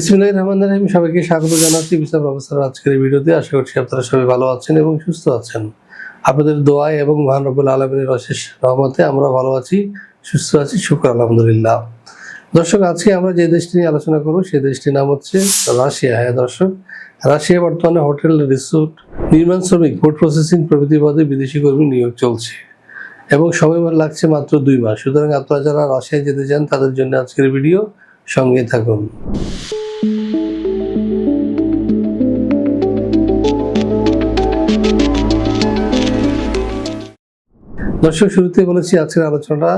বিসমিল্লাহির রহমানির রহিম, সবাইকে স্বাগত জানাচ্ছি। বিচার প্রফেসর আজকের ভিডিওতে আশা করছি আপনারা সবাই ভালো আছেন এবং সুস্থ আছেন। আপনাদের দোয়ায় এবং মহান রবুল আলমিনের অশেষ রহমতে আমরা ভালো আছি, সুস্থ আছি, শুক্র আলহামদুলিল্লাহ। দর্শক, আজকে আমরা যে দেশটি নিয়ে আলোচনা করব সেই দেশটির নাম হচ্ছে রাশিয়া। হ্যাঁ দর্শক, রাশিয়া বর্তমানে হোটেল, রিসোর্ট, নির্মাণ শ্রমিক, ফুড প্রসেসিং প্রভৃতি পদে বিদেশি কর্মী নিয়োগ চলছে এবং সময় লাগছে মাত্র দুই মাস। সুতরাং আপনারা যারা রাশিয়ায় যেতে চান, তাদের জন্য আজকের ভিডিও সঙ্গে থাকুন। দর্শক শুরুতে বলেছি, আজকের আলোচনাটা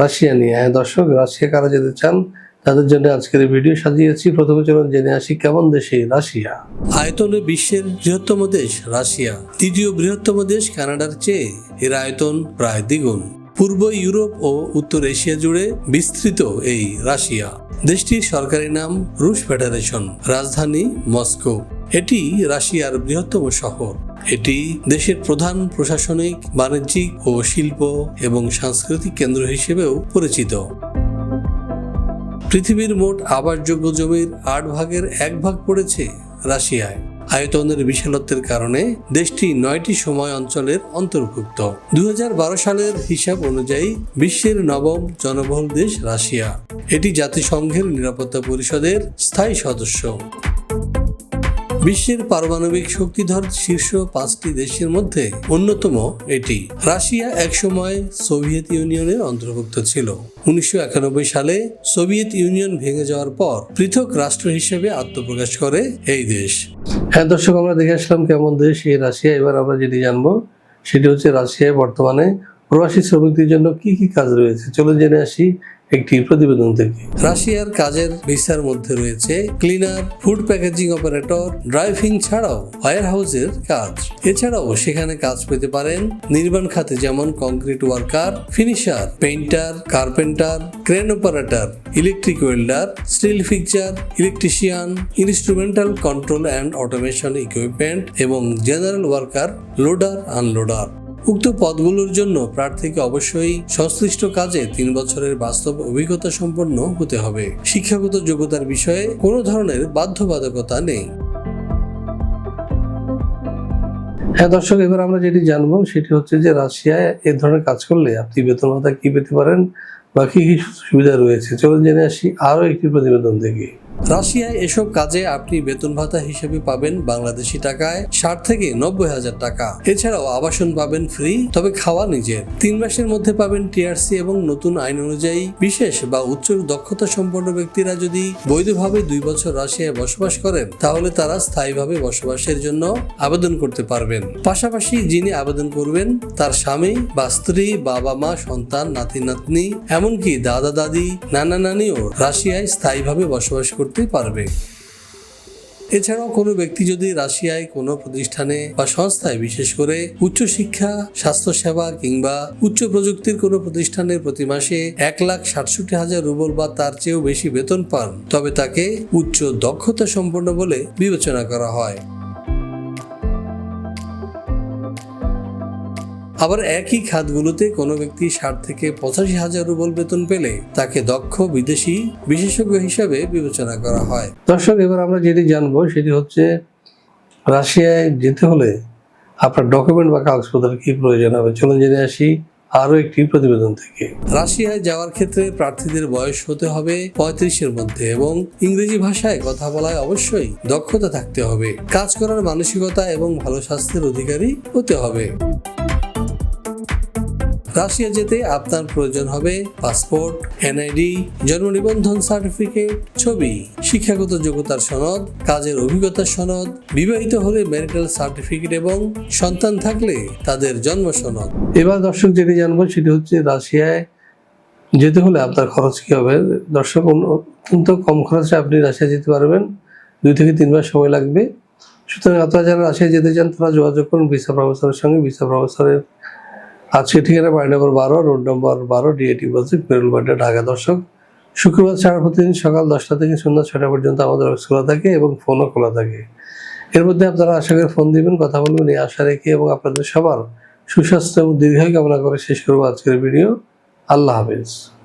রাশিয়া নিয়ে। হ্যাঁ দর্শক, রাশিয়া কারা যেতে চান, তাদের জন্য আজকের ভিডিও সাজিয়েছি। প্রথমে চলুন জেনে আসি, কেমন দেশে রাশিয়া? আয়তনে বিশ্বের বৃহত্তম দেশ রাশিয়া। তৃতীয় বৃহত্তম দেশ কানাডার চেয়ে এর আয়তন প্রায় দ্বিগুণ। পূর্ব ইউরোপ ও উত্তর এশিয়া জুড়ে বিস্তৃত এই রাশিয়া। দেশটির সরকারি নাম রুশ ফেডারেশন, রাজধানী মস্কো। এটি রাশিয়ার বৃহত্তম শহর। এটি দেশের প্রধান প্রশাসনিক, বাণিজ্যিক ও শিল্প এবং সাংস্কৃতিক কেন্দ্র হিসেবেও পরিচিত। পৃথিবীর মোট আবাসযোগ্য জমির আট ভাগের এক ভাগ পড়েছে রাশিয়ায়। আয়তনের বিশালত্বের কারণে দেশটি নয়টি সময় অঞ্চলের অন্তর্ভুক্ত। দু হাজার বারো সালের হিসাব অনুযায়ী বিশ্বের নবম জনবহুল দেশ রাশিয়া। এটি জাতিসংঘের নিরাপত্তা পরিষদের স্থায়ী সদস্য। বিশ্বের পারমাণবিক শক্তিধর শীর্ষ পাঁচটি দেশের মধ্যে অন্যতম এটি। রাশিয়া একসময় সোভিয়েত ইউনিয়নের অন্তর্ভুক্ত ছিল। উনিশশো একানব্বই সালে সোভিয়েত ইউনিয়ন ভেঙে যাওয়ার পর পৃথক রাষ্ট্র হিসেবে আত্মপ্রকাশ করে এই দেশ। হ্যাঁ দর্শক, আমরা দেখে আসলাম কেমন দেশ এই রাশিয়া। এবার আমরা যেটি জানব, সেটি হচ্ছে রাশিয়ায় বর্তমানে প্রবাসী শ্রমিকদের জন্য কি কি কাজ রয়েছে। চলুন জেনে আসি একটি প্রতিবেদন থেকে। রাশিয়ার কাজের ভিসার মধ্যে রয়েছে cleaner, food packaging operator, driving ছাড়াও ওয়ার হাউসের কাজ। এছাড়াও সেখানে কাজ পেতে পারেন নির্মাণ খাতে যেমন concrete worker, finisher, painter, carpenter, crane operator, electric welder, steel fixture, electrician, instrumental control and automation equipment এবং জেনারেল ওয়ার্কার, লোডার, আনলোডার। উক্ত পদগুলোর জন্য প্রার্থীকে অবশ্যই সংশ্লিষ্ট কাজে তিন বছরের বাস্তব অভিজ্ঞতা সম্পন্ন হতে হবে। শিক্ষাগত যোগ্যতার বিষয়ে কোনো ধরনের বাধ্যবাধকতা নেই। হ্যাঁ দর্শক, এবার আমরা যেটি জানব সেটি হচ্ছে যে রাশিয়ায় এ ধরনের কাজ করলে আপনি বেতন ভাতা কি পেতে পারেন বা কি কি সুবিধা রয়েছে? চলুন জেনে আসি আরও একটি প্রতিবেদন থেকে। রাশিয়ায় এসব কাজে আপনি বেতন ভাতা হিসেবে পাবেন বাংলাদেশি টাকায় ষাট থেকে নব্বই হাজার টাকা। এছাড়াও আবাসন পাবেন ফ্রি, তবে খাওয়া নিজের। তিন মাসের মধ্যে পাবেন টিআরসি এবং নতুন আইন অনুযায়ী বিশেষ বা উচ্চ দক্ষতা সম্পন্ন ব্যক্তিরা যদি বৈধভাবে দুই বছর রাশিয়ায় বসবাস করেন, তাহলে তারা স্থায়ীভাবে বসবাসের জন্য আবেদন করতে পারবেন। পাশাপাশি যিনি আবেদন করবেন, তার স্বামী বা স্ত্রী, বাবা মা, সন্তান নাতি নাতনি এমনকি দাদা দাদি নানা নানিও রাশিয়ায় স্থায়ীভাবে বসবাস করতে পারবে। এছাড়াও কোনো ব্যক্তি যদি রাশিয়ায় কোনো প্রতিষ্ঠানে বা সংস্থায়, বিশেষ করে উচ্চশিক্ষা, স্বাস্থ্যসেবা কিংবা উচ্চ প্রযুক্তির কোনো প্রতিষ্ঠানে প্রতি মাসে এক লাখ সাতষট্টি হাজার রুবল বা তার চেয়েও বেশি বেতন পান, তবে তাকে উচ্চ দক্ষতা সম্পন্ন বলে বিবেচনা করা হয়। আবার একই খাতগুলোতে কোনো ব্যক্তি ষাট থেকে পঁচাশি হাজার রুবল বেতন পেলে তাকে দক্ষ বিদেশি বিশেষজ্ঞ হিসাবে বিবেচনা করা হয়। দর্শক, এবার আমরা যেটি জানব সেটি হচ্ছে, রাশিয়ায় যেতে হলে আপনার ডকুমেন্ট বা কাগজপত্রের কি প্রয়োজন হবে? চলুন জেনে আসি আরও একটি প্রতিবেদন থেকে। রাশিয়ায় যাওয়ার ক্ষেত্রে প্রার্থীদের বয়স হতে হবে পঁয়ত্রিশের মধ্যে এবং ইংরেজি ভাষায় কথা বলায় অবশ্যই দক্ষতা থাকতে হবে। কাজ করার মানসিকতা এবং ভালো স্বাস্থ্যের অধিকারী হতে হবে। রাশিয়া যেতে আপনার প্রয়োজন হবে পাসপোর্ট, এনআইডি, জন্ম নিবন্ধন সার্টিফিকেট, ছবি, শিক্ষাগত যোগ্যতার সনদ, কাজের অভিজ্ঞতার সনদ, বিবাহিত হলে মেডিকেল সার্টিফিকেট এবং সন্তান থাকলে তাদের জন্ম সনদ। এবার দর্শক যেটি জানব সেটি হচ্ছে রাশিয়ায় যেতে হলে আপনার খরচ কি হবে? দর্শক অত্যন্ত কম খরচে আপনি রাশিয়া যেতে পারবেন। দুই থেকে তিন মাস সময় লাগবে। সুতরাং আপনারা যারা রাশিয়া যেতে চান, তারা যোগাযোগ করুন ভিসা প্রফেসরের সঙ্গে। ভিসা প্রফেসরের আজকে ঠিকানা বাড়ি নম্বর বারো, রোড নম্বর বারো ডিএটি বলছি পেরুলবাড্ডা ঢাকা দর্শক। শুক্রবার ছাড়া প্রতিদিন সকাল দশটা থেকে সন্ধ্যা ছটা পর্যন্ত আমাদের অফিস খোলা থাকে এবং ফোনও খোলা থাকে। এর মধ্যে আপনারা আশা করে ফোন দিবেন, কথা বলবেন, এই আশা রেখে এবং আপনাদের সবার সুস্বাস্থ্য এবং দীর্ঘায় কামনা করে শেষ করব আজকের ভিডিও আল্লাহ হাফিজ।